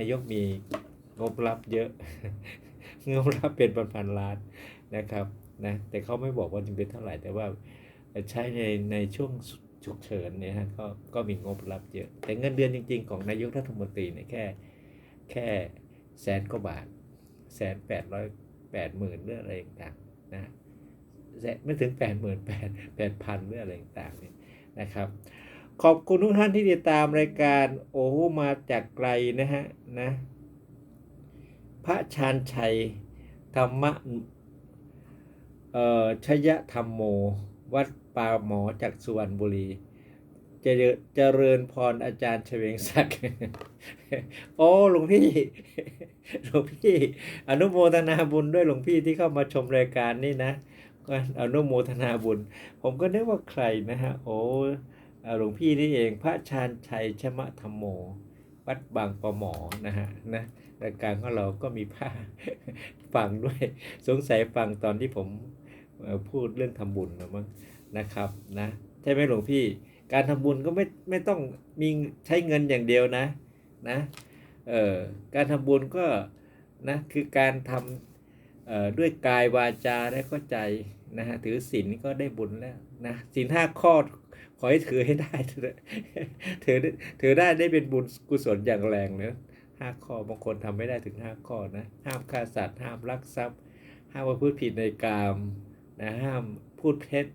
นายกมีงบรับเยอะงบรับเป็นพันๆล้านนะครับนะแต่เขาไม่บอกว่าจะเป็นเท่าไหร่ แต่ว่าใช้ในในช่วงฉุกเฉินเนี่ยฮะก็ก็มีงบรับเยอะ แต่เงินเดือนจริง ๆ ของนายกรัฐมนตรีเนี่ยแค่แค่แสนกว่าบาทแสนแปดร้อยแปดหมื่นหรืออะไรต่างๆนะแสนไม่ถึงแปดหมื่นแปดแปดพันหรืออะไรต่างๆเนี่ยนะครับ ขอบคุณทุกท่านที่ติดตามรายการโอ้มาจากไกลนะฮะนะพระชานชัยธรรมะเอ่อชยธรรมโม วัดป่าหมอจากสุวรรณบุรีเจริญเจริญพรอาจารย์เฉวงศักดิ์โอ้หลวงพี่หลวงพี่ อนุโมทนาบุญด้วยหลวงพี่ที่เข้ามาชมรายการนี่นะก็อนุโมทนาบุญ ผมก็นึกว่าใครนะฮะโอ้ หลวงพี่นี่เองพระชานชัยชมะธรรมโม วัดบางปะหมอนะฮะนะรายการของเราก็มีผ้าฟังด้วยสงสัยฟังตอนที่ผมพูดเรื่องทำบุญนะมั้งนะครับนะใช่ไหมหลวงพี่ การทำบุญก็ไม่ไม่ต้องมีใช้เงินอย่างเดียวนะนะเอ่อการทำบุญก็นะคือการทำเอ่อด้วยกายวาจาและก็ใจนะฮะถือศีลก็ได้บุญแล้วนะศีลห้าข้อ ขอให้ถือให้ได้เถอะถือถือได้ได้เป็นบุญกุศลอย่างแรงเนะห้าข้อบางคนทำไม่ได้ถึงห้าข้อนะ ห้ามฆ่าสัตว์ห้ามลักทรัพย์ ห้ามประพฤติผิดในกามนะห้ามพูดเท็จ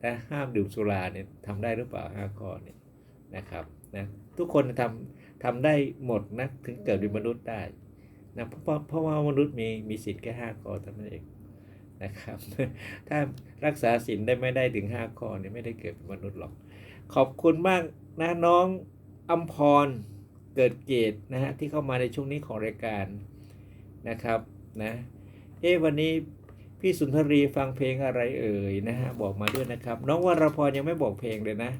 และห้ามดื่มสุราเนี่ยทำได้หรือเปล่าห้าข้อเนี่ยนะครับนะทุกคนทำทำได้หมดนะถึงเกิดเป็นมนุษย์ได้นะเพราะเพราะเพราะว่ามนุษย์มีมีสิทธิ์แค่ห้าข้อเท่านั้นเอง นะครับ ถ้ารักษาศีลได้ไม่ได้ถึงห้าข้อเนี่ยไม่ได้เกิดเป็นมนุษย์หรอก ขอบคุณมากนะน้องอัมพรเกิดเกตนะฮะที่เข้ามาในช่วงนี้ของรายการนะครับนะเอ๊วันนี้พี่สุนทรีฟังเพลงอะไรเอ่ยนะฮะบอกมาด้วยนะครับ น้องวรพรยังไม่บอกเพลงเลยนะ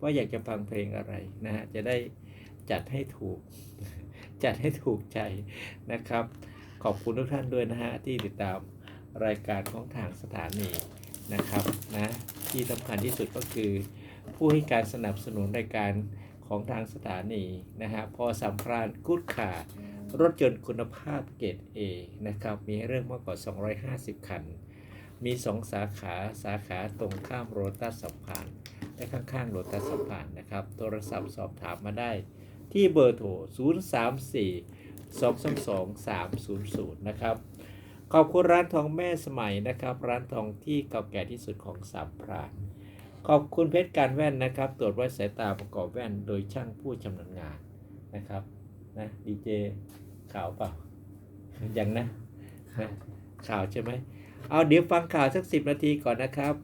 ว่าอยากจะฟังเพลงอะไรนะฮะจะได้จัดให้ถูก จัดให้ถูกใจนะครับ ขอบคุณทุกท่านด้วยนะฮะที่ติดตาม รายการของทางสถานีนะครับนะที่สำคัญที่สุดก็คือ ผู้ให้การสนับสนุนรายการของทางสถานีนะฮะพอสัมพรานกุดขารถยนต์คุณภาพเกรด A นะครับมีเรื่องมากกว่า 250 คัน มี 2 สาขาสาขาตรงข้ามโรตัสสัมพันธ์และข้างๆโรตัสสัมพันธ์นะครับ โทรศัพท์สอบถามมาได้ที่เบอร์โทร 034 222 300 นะครับ ขอบคุณร้านทองแม่สมัยนะครับ ร้านทองที่เก่าแก่ที่สุดของสามพรานขอบคุณเพชรการแว่นนะครับ ตรวจวัดสายตาประกอบแว่นโดยช่างผู้ชำนาญงานนะครับนะดีเจข่าวเปล่ายังนะนะข่าวใช่ไหมเอาเดี๋ยวฟังข่าวสักสิบนาทีก่อนนะครับ